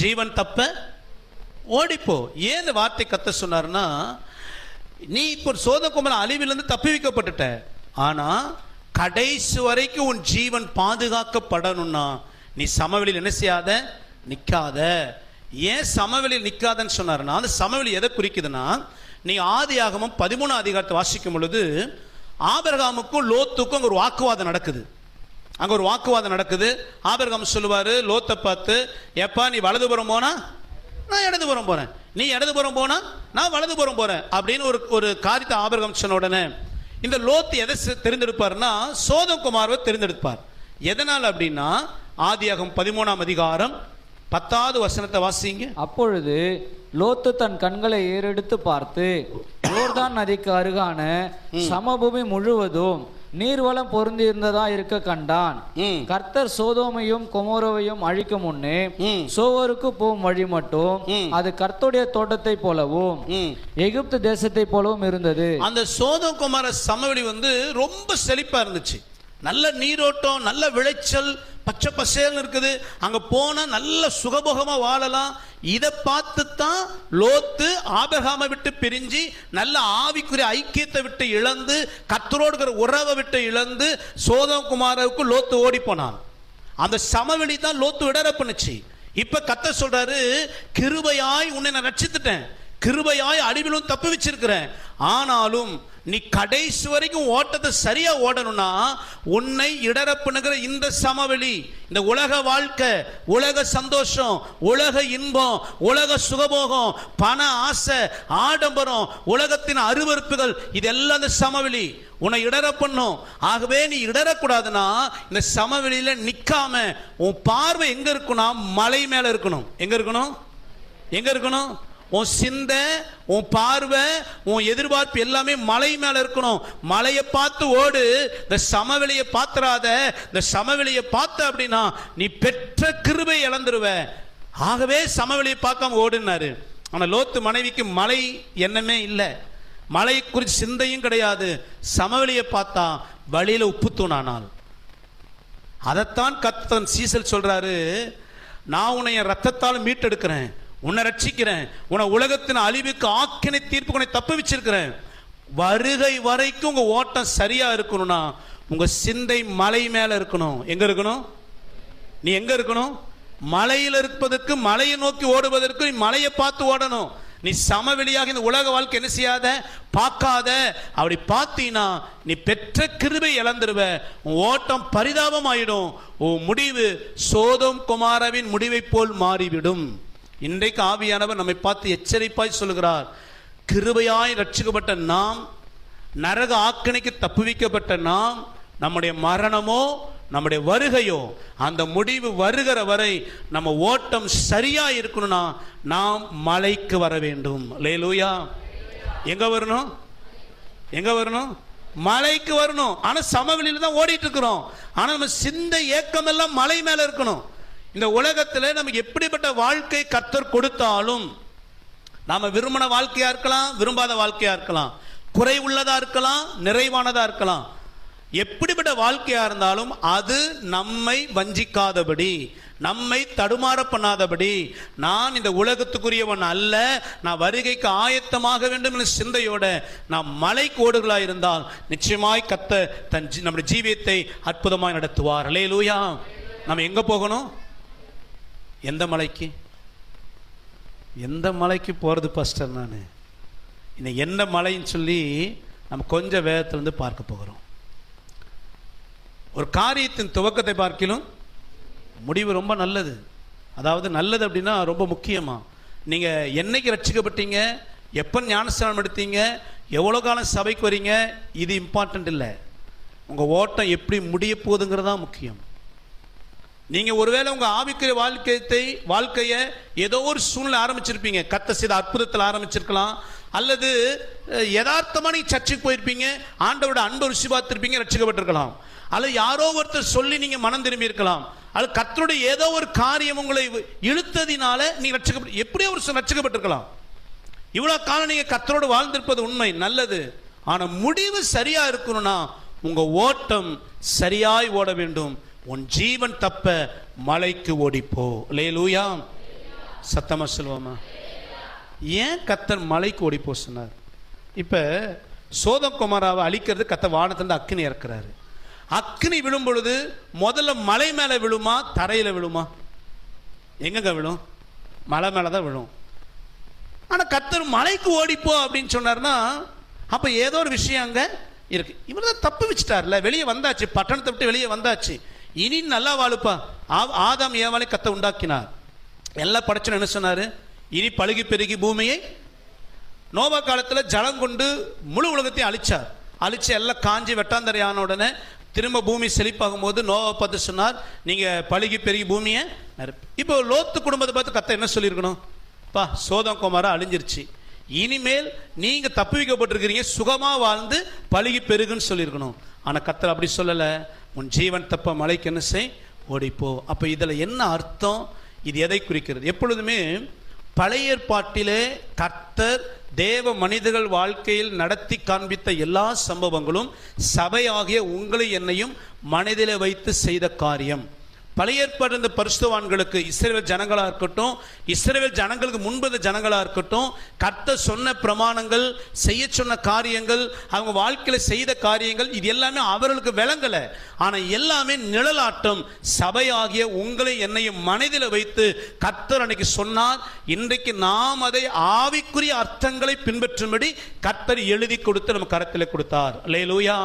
ஜீவன் தப்ப ஓடிப்போ. ஏன் வார்த்தை கத்த சொன்னார்னா நீ இப்போ சோதகுமார அழிவிலிருந்து தப்பி வைக்கப்பட்டுட்ட. ஆனா கடைசி வரைக்கும் உன் ஜீவன் பாதுகாக்கப்படணும்னா நீ சமவெளியில் என்ன செய்யாத? நிற்காத ஏன் சமவெளியில் நிற்காதன்னு சொன்னாருன்னா அந்த சமவெளி எதை குறிக்குதுன்னா நீ ஆதி ஆகமும் பதிமூணாம் அதிகாரத்தை வாசிக்கும் பொழுது ஆபரகாமுக்கும் லோத்துக்கும் அங்கே ஒரு வாக்குவாதம் நடக்குது. அங்க ஒரு வாக்குவாதம் நடக்குது. ஆபரகாம் சொல்லுவாரு லோத்தை பார்த்து எப்பா நீ வலதுபுறம் போனா? நான் இடதுபுறம் போறேன். நீ இடதுபுறம் போனா? நான் வலதுபுறம் போறேன். அப்படின்னு ஒரு ஒரு காரியத்தை ஆபரகாம் சொன்ன உடனே இந்த லோத்து எதை தெரிந்தெடுப்பார்னா சோதம் குமாரவை தெரிந்தெடுப்பார் எதனால் அப்படின்னா ஆதியாகம் பதிமூணாம் அதிகாரம் பத்தாவது வசனத்தை வாசிங்க. அப்பொழுது லோத்து தன் கண்களை ஏறெடுத்து பார்த்து யோர்தான் நதிக்கு அருகான சமபூமி முழுவதும் நீர்வளம் பொருந்தியிருந்ததா இருக்க கண்டான். கர்த்தர் சோதோமையும் கொமோரோவையும் அழிக்கும் முன்னே சோவருக்கு போகும் வழி மட்டும். அது கர்த்தருடைய தோட்டத்தை போலவும் எகிப்து தேசத்தை போலவும் இருந்தது. அந்த சோதம் குமார சமவெளி வந்து ரொம்ப செழிப்பா இருந்துச்சு. நல்ல நீரோட்டம் நல்ல விளைச்சல் பச்சை பசேல்னு இருக்குது. அங்கே போனால் நல்ல சுகபோகமாக வாழலாம். இதை பார்த்து தான் லோத்து ஆபகாமை விட்டு பிரிஞ்சு நல்ல ஆவிக்குரிய ஐக்கியத்தை விட்டு இழந்து கத்தரோடுகிற உறவை விட்டு இழந்து சோதகுமாரவுக்கு லோத்து ஓடி போனான். அந்த சமவெளி தான் லோத்து விடற பண்ணுச்சு. இப்ப கத்த சொல்றாரு கிருபையாய் உன்னை நான் ரட்சித்துட்டேன். கிருபையாய் அடிவிலும் தப்பு வச்சிருக்கிறேன் ஆனாலும் நீ கடைசி வரைக்கும் ஓட்டத்தை சரியா ஓடணும்னா உன்னை இடற இந்த சமவெளி இந்த உலக வாழ்க்கை உலக சந்தோஷம் உலக இன்பம் உலக சுகபோகம் பண ஆசை ஆடம்பரம் உலகத்தின் அருவருப்புகள் இதெல்லாம் இந்த சமவெளி. உன்னை இடற பண்ணும் ஆகவே நீ இடறக்கூடாதுன்னா இந்த சமவெளியில நிக்காம உன் பார்வை எங்க இருக்குன்னா மலை மேல இருக்கணும். எங்க இருக்கணும்? எங்க இருக்கணும்? உன் சிந்தை உன் பார்வை உன் எதிர்பார்ப்பு எல்லாமே மலை மேலே இருக்கணும். மலையை பார்த்து ஓடு. இந்த சமவெளியை பார்த்துறாத இந்த சமவெளியை பார்த்த அப்படின்னா நீ பெற்ற கிருபை இழந்துருவ. ஆகவே சமவெளியை பார்க்காம ஓடுனாரு ஆனால் லோத்து மனைவிக்கு மலை எண்ணமே இல்லை. மலை குறித்து சிந்தையும் கிடையாது. சமவெளியை பார்த்தா வழியில் உப்பு தூணானாள். அதைத்தான் கத்தன் சீசல் சொல்றாரு. நான் உன்னை என் ரத்தத்தால் மீட்டெடுக்கிறேன். உன்னை ரட்சிக்கிறேன். உன்னை உலகத்தின் அழிவுக்கு ஆக்கினை தீர்ப்பு உன்னை தப்பு வச்சிருக்கிறேன் வருகை வரைக்கும் உங்க ஓட்டம் சரியா இருக்கணும்னா உங்க சிந்தை மலை மேல இருக்கணும். எங்க இருக்கணும்? நீ எங்க இருக்கணும்? மலையில் இருப்பதற்கு மலையை நோக்கி ஓடுவதற்கு நீ மலையை பார்த்து ஓடணும். நீ சமவெளியாக இந்த உலக வாழ்க்கை என்ன செய்யாத? பார்க்காத. அப்படி பார்த்தீங்கன்னா நீ பெற்ற கிருபை இழந்துருவ. உன் ஓட்டம் பரிதாபம் ஆயிடும் உன் முடிவு சோதம் குமாரவின் முடிவை போல் மாறிவிடும். இன்றைக்கு ஆவியானவர் நம்மை பார்த்து எச்சரிப்பாய் சொல்கிறார் கிருபையாய் ரட்சிக்கப்பட்ட நாம் நரக ஆக்கணைக்கு தப்புவிக்கப்பட்ட நாம் நம்முடைய மரணமோ நம்முடைய வருகையோ அந்த முடிவு வருகிற வரை நம்ம ஓட்டம் சரியா இருக்கணும்னா நாம் மலைக்கு வர வேண்டும். லேலூயா எங்க வரணும்? எங்க வரணும்? மலைக்கு வரணும். ஆனா சமவெளியில தான் ஓடிட்டு இருக்கிறோம். ஆனா நம்ம சிந்தை ஏக்கம் எல்லாம் மலை மேல இருக்கணும். இந்த உலகத்தில் நமக்கு எப்படிப்பட்ட வாழ்க்கை கர்த்தர் கொடுத்தாலும் நாம் விரும்பின வாழ்க்கையாக இருக்கலாம் விரும்பாத வாழ்க்கையாக இருக்கலாம். குறை உள்ளதாக இருக்கலாம் நிறைவானதாக இருக்கலாம். எப்படிப்பட்ட வாழ்க்கையாக இருந்தாலும் அது நம்மை வஞ்சிக்காதபடி நம்மை தடுமாற பண்ணாதபடி நான் இந்த உலகத்துக்குரியவன் அல்ல நான் வருகைக்கு ஆயத்தமாக வேண்டும் என்ற சிந்தையோட நாம் மலை கோடுகளாக இருந்தால் நிச்சயமாய் கத்த தன் நம்முடைய ஜீவியத்தை அற்புதமாய் நடத்துவார். அல்லேலூயா. நம்ம எங்கே போகணும்? எந்த மலைக்கு? எந்த மலைக்கு போகிறது பஸ்டர் நான்? இன்னைக்கு எந்த மலைன்னு சொல்லி நம்ம கொஞ்சம் வேகத்திலேருந்து பார்க்க போகிறோம். ஒரு காரியத்தின் துவக்கத்தை பார்க்கிலும் முடிவு ரொம்ப நல்லது. அதாவது நல்லது அப்படின்னா ரொம்ப முக்கியமாக நீங்கள் என்னைக்கு ரட்சிக்கப்பட்டீங்க? எப்போ ஞானஸ்தானம் எடுத்தீங்க? எவ்வளோ காலம் சபைக்கு வரீங்க? இது இம்பார்ட்டண்ட் இல்லை. உங்கள் ஓட்டம் எப்படி முடிய போகுதுங்கிறது தான் முக்கியம். நீங்க ஒருவேளை உங்க ஆவிக்குரிய வாழ்க்கையை வாழ்க்கையை ஏதோ ஒரு சூழ்நிலை ஆரம்பிச்சிருப்பீங்க. கத்த செய்த அற்புதத்தில் ஆரம்பிச்சிருக்கலாம். அல்லது அஹ், யதார்த்தமா நீங்க சர்ச்சுக்கு போயிருப்பீங்க. ஆண்டவோட அன்பு ருசி பார்த்திருப்பீங்க ரட்சிக்கப்பட்டிருக்கலாம். அல்லது யாரோ ஒருத்தர் சொல்லி நீங்க மனம் திரும்பி இருக்கலாம். அல்லது கத்தருடைய ஏதோ ஒரு காரியம் உங்களை இழுத்ததினால நீங்க ரட்சிக்கப்பட்டு எப்படியோ ஒரு ரசிக்கப்பட்டிருக்கலாம் ரட்சிக்கப்பட்டிருக்கலாம்? இவ்வளவு காலம் நீங்க கத்தரோடு வாழ்ந்திருப்பது உண்மை நல்லது. ஆனா முடிவு சரியா இருக்கணும்னா உங்க ஓட்டம் சரியாய் ஓட வேண்டும். உன் ஜீவன் தப்ப மலைக்கு ஓடிப்போ. லேலூயா சத்தமா சொல்லுவோமா? ஏன் கத்தர் மலைக்கு ஓடிப்போ சொன்னார்? இப்போ சோதகுமாராவை அழிக்கிறது கத்த வானத்திலிருந்து அக்னி இறக்குறாரு. அக்னி விழும் பொழுது முதல்ல மலை மேலே விழுமா தரையில் விழுமா? எங்கங்க விழும்? மலை மேலே தான் விழும். ஆனால் கத்தர் மலைக்கு ஓடிப்போ அப்படின்னு சொன்னார்னா அப்போ ஏதோ ஒரு விஷயம் அங்கே இருக்கு. இவர் தான் தப்பு வச்சுட்டார்ல. வெளியே வந்தாச்சு. பட்டணத்தை விட்டு வெளியே வந்தாச்சு. இனி நல்லா வாழுப்பா. ஆ- ஆதாம் ஏவாளை கத்த உண்டாக்கினார். எல்லாம் படைச்சு என்ன சொன்னார்? இனி பழுகி பெருகி பூமியை நோவா காலத்தில் ஜலம் கொண்டு முழு உலகத்தையும் அழிச்சார். அழிச்சு எல்லாம் காஞ்சி வெட்டாந்தரை ஆன உடனே திரும்ப பூமி செழிப்பாகும் போது நோவா பார்த்து சொன்னார் நீங்கள் பழுகி பெருகி பூமியை நிரப்பி இப்போ லோத்து குடும்பத்தை பார்த்து கத்த என்ன சொல்லியிருக்கணும்? பா சோதம் குமாரா அழிஞ்சிருச்சு. இனிமேல் நீங்கள் தப்பு வைக்கப்பட்டிருக்கிறீங்க சுகமாக வாழ்ந்து பழுகி பெருகுன்னு சொல்லியிருக்கணும். ஆனால் கத்தர் அப்படி சொல்லலை. உன் ஜீவன் தப்ப மலைக்கு என்ன செய்? ஓடிப்போ. அப்போ இதில் என்ன அர்த்தம்? இது எதை குறிக்கிறது? எப்பொழுதுமே பழைய ஏற்பாட்டிலே கர்த்தர் தேவ மனிதர்கள் வாழ்க்கையில் நடத்தி காண்பித்த எல்லா சம்பவங்களும் சபையாகிய உங்களை என்னையும் மனதிலே வைத்து செய்த காரியம். பழைய ஏற்பாடு இருந்த பரிசுத்தவான்களுக்கு இஸ்ரேல் ஜனங்களா இருக்கட்டும் இஸ்ரேல் ஜனங்களுக்கு முன்பது ஜனங்களா இருக்கட்டும் கர்த்தர் சொன்ன பிரமாணங்கள் செய்ய சொன்ன காரியங்கள் அவங்க வாழ்க்கையில செய்த காரியங்கள் இது எல்லாமே அவர்களுக்கு விளங்கல. ஆனா எல்லாமே நிழலாட்டம். சபையாகிய உங்களை என்னையும் மனதில் வைத்து கர்த்தர் அன்னைக்கு சொன்னார் இன்றைக்கு நாம் அதை ஆவிக்குரிய அர்த்தங்களை பின்பற்றும்படி கர்த்தர் எழுதி கொடுத்து நம்ம கரத்தில் கொடுத்தார். லேலூயா